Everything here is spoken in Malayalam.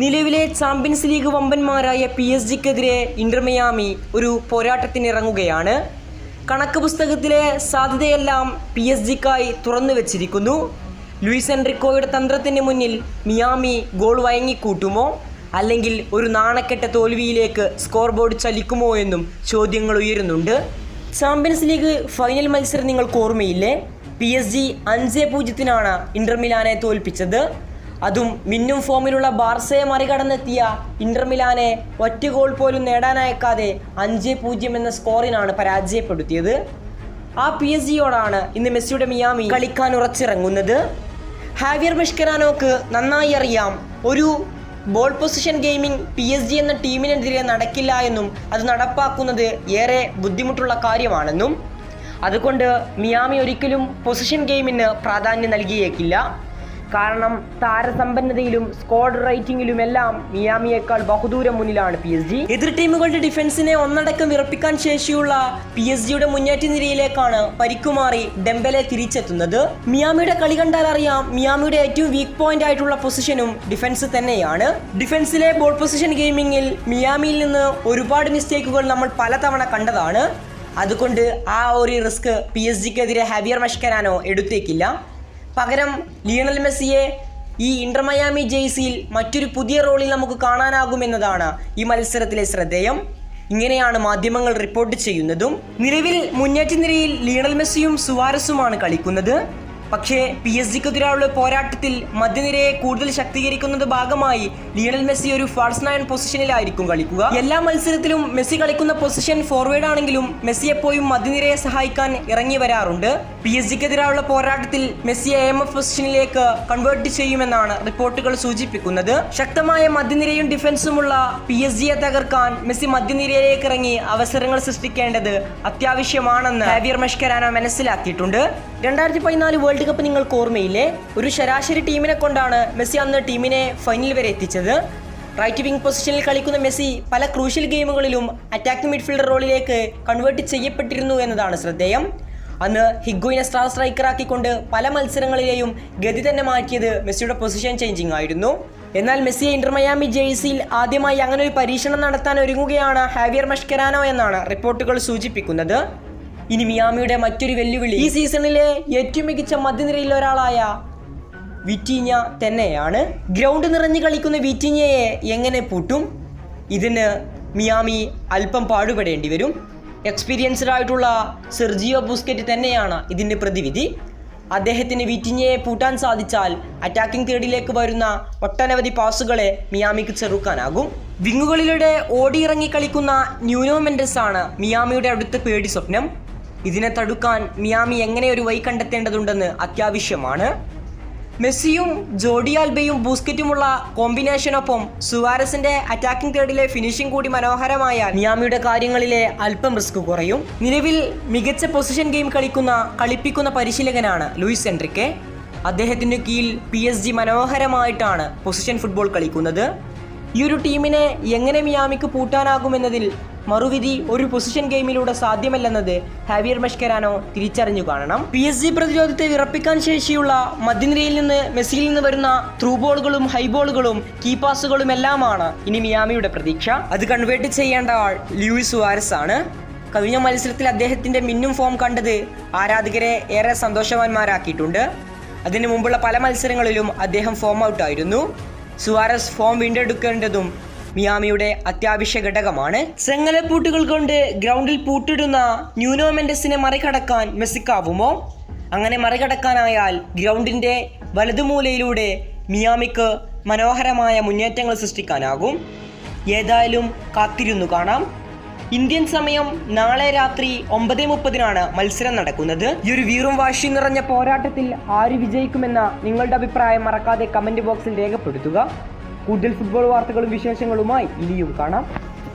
നിലവിലെ ചാമ്പ്യൻസ് ലീഗ് വമ്പന്മാരായ പി എസ് ജിക്കെതിരെ ഇന്റർമയാമി ഒരു പോരാട്ടത്തിനിറങ്ങുകയാണ്. കണക്ക് പുസ്തകത്തിലെ സാധ്യതയെല്ലാം പി എസ് ജിക്കായി തുറന്നു വച്ചിരിക്കുന്നു. ലൂയിസ് എൻറിക്കോയുടെ തന്ത്രത്തിന് മുന്നിൽ മിയാമി ഗോൾ വഴങ്ങിക്കൂട്ടുമോ? അല്ലെങ്കിൽ ഒരു നാണക്കെട്ട തോൽവിയിലേക്ക് സ്കോർ ബോർഡ് ചലിക്കുമോ എന്നും ചോദ്യങ്ങൾ ഉയരുന്നുണ്ട്. ചാമ്പ്യൻസ് ലീഗ് ഫൈനൽ മത്സരം നിങ്ങൾക്ക് ഓർമ്മയില്ലേ? പി എസ് ജി അഞ്ച് പൂജ്യത്തിനാണ് ഇന്റർമിലാനെ തോൽപ്പിച്ചത്. അതും മിന്നും ഫോമിലുള്ള ബാർസയെ മറികടന്നെത്തിയ ഇന്റർമിലാനെ ഒറ്റ ഗോൾ പോലും നേടാനയക്കാതെ അഞ്ച് പൂജ്യം എന്ന സ്കോറിനാണ് പരാജയപ്പെടുത്തിയത്. ആ പി എസ് ജിയോടാണ് ഇന്ന് മെസ്സിയുടെ മിയാമി കളിക്കാൻ ഉറച്ചിറങ്ങുന്നത്. ഹാവിയർ മിഷ്കരാനോക്ക് നന്നായി അറിയാം ഒരു ball position gaming P S G എന്ന ടീമിനെതിരെ നടക്കില്ല എന്നും അത് നടപ്പാക്കുന്നത് ഏറെ ബുദ്ധിമുട്ടുള്ള കാര്യമാണെന്നും. അതുകൊണ്ട് മിയാമി ഒരിക്കലും പൊസിഷൻ ഗെയിമിന് പ്രാധാന്യം നൽകിയേക്കില്ല. കാരണം താരസമ്പന്നതയിലും സ്കോഡ് റേറ്റിംഗിലും എല്ലാം മിയാമിയേക്കാൾ ബഹുദൂരം മുന്നിലാണ് പി എസ് ജി എതിർ ടീമുകളുടെ ഡിഫൻസിനെ ഒന്നടക്കം വിറപ്പിക്കാൻ ശേഷിയുള്ള പി എസ് ജിയുടെ മുന്നേറ്റ നിരയിലേക്കാണ് പരിക്കുമാറി ഡെമ്പലെ തിരിച്ചെത്തുന്നത്. മിയാമിയുടെ കളി കണ്ടാൽ അറിയാം മിയാമിയുടെ ഏറ്റവും വീക്ക് പോയിന്റ് ആയിട്ടുള്ള പൊസിഷനും ഡിഫൻസ് തന്നെയാണ്. ഡിഫൻസിലെ ബോൾ പൊസിഷൻ ഗെയിമിംഗിൽ മിയാമിയിൽ നിന്ന് ഒരുപാട് മിസ്റ്റേക്കുകൾ നമ്മൾ പലതവണ കണ്ടതാണ്. അതുകൊണ്ട് ആ ഒരു റിസ്ക് പി എസ് ജിക്കെതിരെ ഹാവിയർ മഷ്കരാനോ എടുത്തേക്കില്ല. പകരം ലിയണൽ മെസ്സിയെ ഈ ഇന്റർ മയാമി ജെയ്സിയിൽ മറ്റൊരു പുതിയ റോളിൽ നമുക്ക് കാണാനാകുമെന്നതാണ് ഈ മത്സരത്തിലെ ശ്രദ്ധേയം. ഇങ്ങനെയാണ് മാധ്യമങ്ങൾ റിപ്പോർട്ട് ചെയ്യുന്നതും. നിലവിൽ മുന്നേറ്റ നിരയിൽ ലിയണൽ മെസ്സിയും സുവാരസുമാണ് കളിക്കുന്നത്. പക്ഷേ പി എസ് ജിക്കെതിരായുള്ള പോരാട്ടത്തിൽ മധ്യനിരയെ കൂടുതൽ ശക്തീകരിക്കുന്നത് ഭാഗമായി ലിയണൽ മെസ്സി ഒരു ഫാൾസ് നയൻ പൊസിഷനിലായിരിക്കും കളിക്കുക. എല്ലാ മത്സരത്തിലും മെസ്സി കളിക്കുന്ന പൊസിഷൻ ഫോർവേഡ് ആണെങ്കിലും മെസ്സി എപ്പോഴും മധ്യനിരയെ സഹായിക്കാൻ ഇറങ്ങി വരാറുണ്ട്. പി എസ് ജിക്കെതിരായുള്ള പോരാട്ടത്തിൽ മെസ്സിയെ എം എഫ് പൊസിഷനിലേക്ക് കൺവേർട്ട് ചെയ്യുമെന്നാണ് റിപ്പോർട്ടുകൾ സൂചിപ്പിക്കുന്നത്. ശക്തമായ മധ്യനിരയും ഡിഫൻസുമുള്ള പി എസ് ജിയെ തകർക്കാൻ മെസ്സി മധ്യനിരയിലേക്ക് ഇറങ്ങി അവസരങ്ങൾ സൃഷ്ടിക്കേണ്ടത് അത്യാവശ്യമാണെന്ന് ഹാവിയർ മെഷ്കരാന മനസ്സിലാക്കിയിട്ടുണ്ട്. രണ്ടായിരത്തി പതിനാല് വേൾഡ് കപ്പ് നിങ്ങൾക്ക് ഓർമ്മയില്ലേ? ഒരു ശരാശരി ടീമിനെ കൊണ്ടാണ് മെസ്സി അന്ന് ടീമിനെ ഫൈനൽ വരെ എത്തിച്ചത്. റൈറ്റ് വിംഗ് പൊസിഷനിൽ കളിക്കുന്ന മെസ്സി പല ക്രൂഷ്യൽ ഗെയിമുകളിലും അറ്റാക്കിംഗ് മിഡ്ഫീൽഡർ റോളിലേക്ക് കൺവേർട്ട് ചെയ്യപ്പെട്ടിരുന്നു എന്നതാണ് ശ്രദ്ധേയം. അന്ന് ഹിഗോയിനെ സ്റ്റാർ സ്ട്രൈക്കറാക്കിക്കൊണ്ട് പല മത്സരങ്ങളിലെയും ഗതി തന്നെ മാറ്റിയത് മെസ്സിയുടെ പൊസിഷൻ ചേഞ്ചിങ് ആയിരുന്നു. എന്നാൽ മെസ്സിയെ ഇന്റർ മയാമി ജേഴ്സിയിൽ ആദ്യമായി അങ്ങനെ ഒരു പരീക്ഷണം നടത്താൻ ഒരുങ്ങുകയാണ് ഹാവിയർ മഷ്കരാനോ എന്നാണ് റിപ്പോർട്ടുകൾ സൂചിപ്പിക്കുന്നത്. ഇനി മിയാമിയുടെ മറ്റൊരു വെല്ലുവിളി. ഈ സീസണിലെ ഏറ്റവും മികച്ച മധ്യനിരയിൽ ഒരാളായ വിറ്റീഞ്ഞ തന്നെയാണ്. ഗ്രൗണ്ട് നിറഞ്ഞു കളിക്കുന്ന വിറ്റീഞ്ഞയെ എങ്ങനെ പൂട്ടും? ഇതിന് മിയാമി അല്പം പാടുപെടേണ്ടി വരും. എക്സ്പീരിയൻസ്ഡ് ആയിട്ടുള്ള സെർജിയോ ബുസ്കറ്റ് തന്നെയാണ് ഇതിന്റെ പ്രതിവിധി. അദ്ദേഹത്തിന് വിറ്റിഞ്ഞയെ പൂട്ടാൻ സാധിച്ചാൽ അറ്റാക്കിംഗ് തേർഡിലേക്ക് വരുന്ന ഒട്ടനവധി പാസുകളെ മിയാമിക്ക് ചെറുക്കാനാകും. വിങ്ങുകളിലൂടെ ഓടിയിറങ്ങി കളിക്കുന്ന ന്യൂനോ മെൻഡസ് ആണ് മിയാമിയുടെ അടുത്ത പേടി സ്വപ്നം. ഇതിനെ തടുക്കാൻ മിയാമി എങ്ങനെ ഒരു വഴി കണ്ടെത്തേണ്ടതുണ്ടെന്ന് അത്യാവശ്യമാണ്. മെസ്സിയും ജോഡിയാൽബയും ബൂസ്കറ്റുമുള്ള കോമ്പിനേഷനൊപ്പം സുവാരസിന്റെ അറ്റാക്കിംഗ് തേർഡിലെ ഫിനിഷിംഗ് കൂടി മനോഹരമായ മിയാമിയുടെ കാര്യങ്ങളിലെ അല്പം റിസ്ക് കുറയും. നിലവിൽ മികച്ച പൊസിഷൻ ഗെയിം കളിക്കുന്ന കളിപ്പിക്കുന്ന പരിശീലകനാണ് ലൂയിസ് എൻട്രിക്കെ. അദ്ദേഹത്തിന് കീഴിൽ പി മനോഹരമായിട്ടാണ് പൊസിഷൻ ഫുട്ബോൾ കളിക്കുന്നത്. ഈ ഒരു ടീമിനെ എങ്ങനെ മിയാമിക്ക് പൂട്ടാനാകുമെന്നതിൽ മറുവിധി ഒരു പൊസിഷൻ ഗെയിമിലൂടെ സാധ്യമല്ലെന്നത് ഹാവിയർ മെഷ്കരാനോ തിരിച്ചറിഞ്ഞു കാണണം. പി എസ് ജി പ്രതിരോധത്തെ വിറപ്പിക്കാൻ ശേഷിയുള്ള മധ്യനിരയിൽ നിന്ന് മെസ്സിയിൽ നിന്ന് വരുന്ന ത്രൂ ബോളുകളും ഹൈബോളുകളും കീപ്പാസുകളും എല്ലാമാണ് ഇനി മിയാമിയുടെ പ്രതീക്ഷ. അത് കൺവേർട്ട് ചെയ്യേണ്ട ആൾ ലൂയിസ് സുവാരസ് ആണ്. കഴിഞ്ഞ മത്സരത്തിൽ അദ്ദേഹത്തിന്റെ മിന്നും ഫോം കണ്ടത് ആരാധകരെ ഏറെ സന്തോഷവാന്മാരാക്കിയിട്ടുണ്ട്. അതിനു മുമ്പുള്ള പല മത്സരങ്ങളിലും അദ്ദേഹം ഫോം ഔട്ട് ആയിരുന്നു. സുവാരസ് ഫോം വീണ്ടെടുക്കേണ്ടതും മിയാമിയുടെ അത്യാവശ്യ ഘടകമാണ്. ചെങ്ങലപ്പൂട്ടുകൾ കൊണ്ട് ഗ്രൗണ്ടിൽ പൂട്ടിടുന്ന ന്യൂനോമെൻഡസിനെ മറികടക്കാൻ മെസ്സിക്കാവുമോ? അങ്ങനെ മറികടക്കാനായാൽ ഗ്രൗണ്ടിന്റെ വലതുമൂലയിലൂടെ മിയാമിക്ക് മനോഹരമായ മുന്നേറ്റങ്ങൾ സൃഷ്ടിക്കാനാകും. ഏതായാലും കാത്തിരുന്നു കാണാം. ഇന്ത്യൻ സമയം നാളെ രാത്രി ഒമ്പത് മുപ്പതിനാണ് മത്സരം നടക്കുന്നത്. ഈ ഒരു വീറും വാശി നിറഞ്ഞ പോരാട്ടത്തിൽ ആര് വിജയിക്കുമെന്ന നിങ്ങളുടെ അഭിപ്രായം മറക്കാതെ കമന്റ് ബോക്സിൽ രേഖപ്പെടുത്തുക. കൂടുതൽ ഫുട്ബോൾ വാർത്തകളും വിശേഷങ്ങളുമായി ഇനിയും കാണാം.